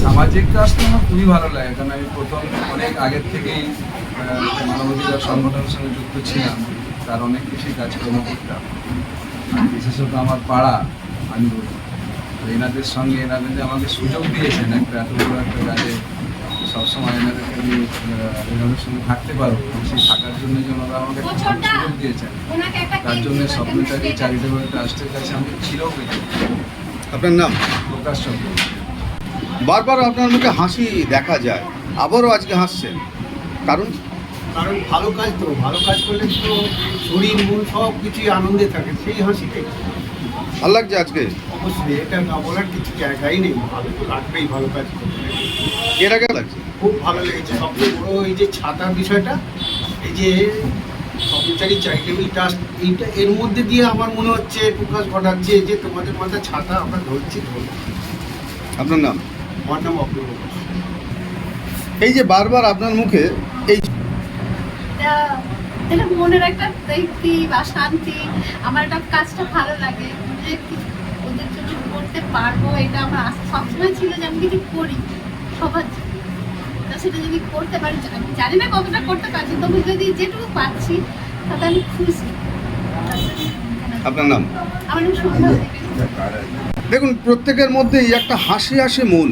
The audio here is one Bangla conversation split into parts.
সামাজিক কাজ তো আমার খুবই ভালো লাগে কারণ আমি প্রথম অনেক আগের থেকেই মানবাধিকার সংগঠনের সঙ্গে যুক্ত ছিলাম তার অনেক কিছুই কাজকর্ম করতাম। বিশেষত আমার পাড়া আন্দোলন। তো এনাদের সঙ্গে এনাদের যে আমাকে সুযোগ দিয়েছেন একটা এত বড় একটা কাজে সবসময় এনাদেরকে আমি এনাদের সঙ্গে থাকতে পারব এবং সেই থাকার জন্য যে ওনারা আমাকে একটা সুযোগ দিয়েছেন। তার জন্য স্বপ্নচারী চ্যারিটেবল ট্রাস্টের কাছে আমি ছিলেও আপনার নাম? প্রকাশ চন্দ্র। বারবার আপনার মুখে হাসি দেখা যায় আবারও আজকে হাসছেন। কারণ? কারণ ভালো কাজ তো ভালো কাজ করলে তো শরীর মন সব কিছুই আনন্দে থাকে সেই হাসিটাই ভালো লাগছে আজকে? অবশ্যই এটা না বলার কিছু জায়গাই নেই ভালো তো লাগবেই ভালো কাজ করতে। এর আগে লাগছে? খুব ভালো লেগেছে সবচেয়ে বড় এই যে ছাতার বিষয়টা এই যে কর্মচারী চ্যারিটেবল ট্রাস্ট এইটা এর মধ্যে দিয়ে আমার মনে হচ্ছে প্রকাশ ঘটাচ্ছে যে তোমাদের মাথা ছাতা আমরা ধরছি ধরছি। আপনার নাম? আমার নাম অপূর্ব এই যে বারবার আপনার মুখে এই এটা এটা মনের একটা তৃপ্তি বা শান্তি আমার এটা কাজটা ভালো লাগে। যে ওদের জন্য করতে পারব এটা আমার সবসময় ছিল যে আমি কিছু করি সবার সেটা যদি করতে পারি আমি জানি না কতটা করতে পারছি তবু যদি যেটুকু পাচ্ছি তাতে আমি খুশি। আপনার নাম? আমার নাম সন্ধ্যা দেখুন প্রত্যেকের মধ্যেই একটা হাসি আসে মন।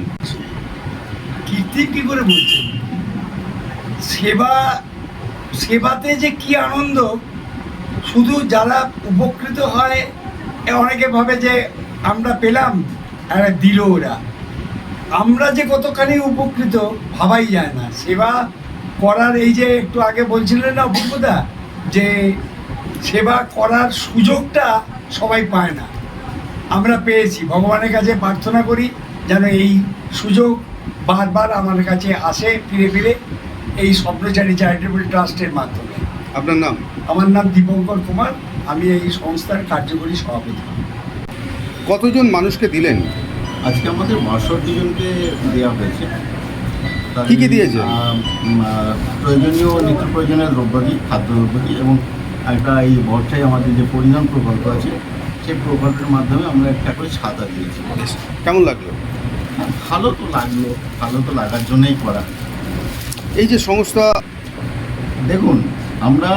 কীর্তি কি করে বলছেন সেবা সেবাতে যে কি আনন্দ শুধু যারা উপকৃত হয় এ অনেকে ভাবে যে আমরা পেলাম আর দিল ওরা। আমরা যে কতখানি উপকৃত ভাবাই যায় না। সেবা করার এই যে একটু আগে বলছিলেন না অপূর্বদা যে সেবা করার সুযোগটা সবাই পায় না। আমরা পেয়েছি ভগবানের কাছে প্রার্থনা করি যেন এই সুযোগ বারবার আমার কাছে আসে ফিরে ফিরে এই স্বপ্নচারী চ্যারিটেবল ট্রাস্টের মাধ্যমে। আপনার নাম? আমার নাম দীপঙ্কর কুমার আমি এই সংস্থার কার্যকরী সভাপতি। কতজন মানুষকে দিলেন? আজকে আমাদের বাষট্টি জনকে দেওয়া হয়েছে। কি কি দিয়েছে? প্রয়োজনীয় নিত্য প্রয়োজনীয় দ্রব্যাদি খাদ্য দ্রব্যাদি এবং একটা এই বর্ষায় আমাদের যে পরিধান প্রকল্প আছে সেই প্রকল্পের মাধ্যমে আমরা একটা করে ছাতা দিয়েছি। কেমন লাগল? ভালো তো লাগল ভালো তো লাগার জন্যই করা। এই যে সংস্থা দেখুন আমরা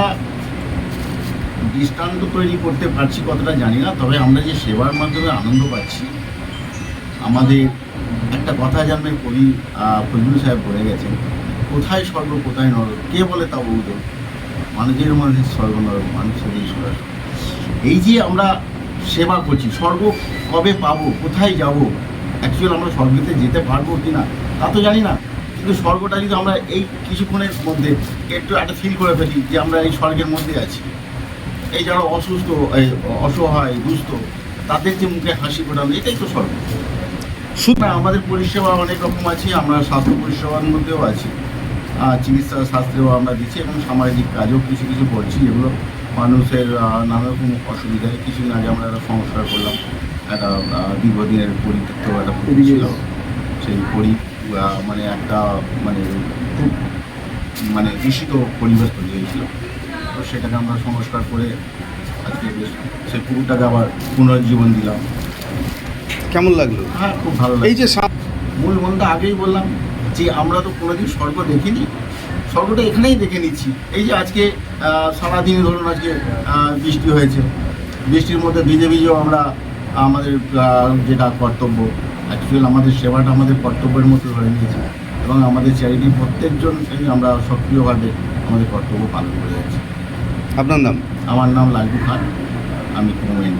দৃষ্টান্ত তৈরি করতে পারছি কতটা জানি না তবে আমরা যে সেবার মাধ্যমে আনন্দ পাচ্ছি আমাদের একটা কথা জানবেন কবি ফজলুল সাহেব বলে গেছেন, কোথায় স্বর্গ, কোথায় নরক? কে বলে তা বৌদ মানুষের মধ্যে স্বর্গ, নরক মানুষের ঈশ্বর এই যে আমরা সেবা করছি, স্বর্গ কবে পাবো, কোথায় যাব? অ্যাকচুয়াল আমরা স্বর্গেতে যেতে পারব কি না, তা তো জানি না। কিন্তু স্বর্গটা যদি আমরা এই কিছুক্ষণের মধ্যে একটু একটা ফিল করে ফেলি যে আমরা এই স্বর্গের মধ্যে আছি। এই যারা অসুস্থ অসহায়, দুস্থ, তাদের যে মুখে হাসি ফোটানো, এটাই তো স্বর্গ। সুতরাং আমাদের পরিষেবা অনেক রকম আছে আমরা স্বাস্থ্য পরিষেবার মধ্যেও আছি। চিকিৎসা শাস্ত্রেও আমরা দিচ্ছি এবং সামাজিক কাজও কিছু কিছু করছি। যেগুলো মানুষের নানা রকম অসুবিধায় কিছুদিন আগে আমরা একটা সংস্কার করলাম একটা দীর্ঘদিনের পরিত্যক্ত একটা ছিল। সেই পরি মানে একটা মানে খুব মানে দূষিত পরিবেশ তৈরি হয়েছিল। তো সেটাকে আমরা সংস্কার করে আজকে বেশ সেই পুকুরটাকে আবার পুনর্জীবন দিলাম। কেমন লাগল? হ্যাঁ খুব ভালো লাগে এই যে মূল মনটা আগেই বললাম যে আমরা তো কোনোদিন স্বর্গ দেখিনি স্বর্গটা এখানেই দেখে নিচ্ছি। এই যে আজকে সারাদিন ধরুন আজকে বৃষ্টি হয়েছে। বৃষ্টির মধ্যে ভিজে ভিজেও আমরা আমাদের যেটা কর্তব্য অ্যাকচুয়াল আমাদের সেবাটা আমাদের কর্তব্যের মতো ধরে নিয়েছি। এবং আমাদের চ্যারিটি প্রত্যেকজন আমরা সক্রিয়ভাবে আমাদের কর্তব্য পালন করে যাচ্ছি। আপনার নাম? আমার নাম লালটু খান। আমি কুমেন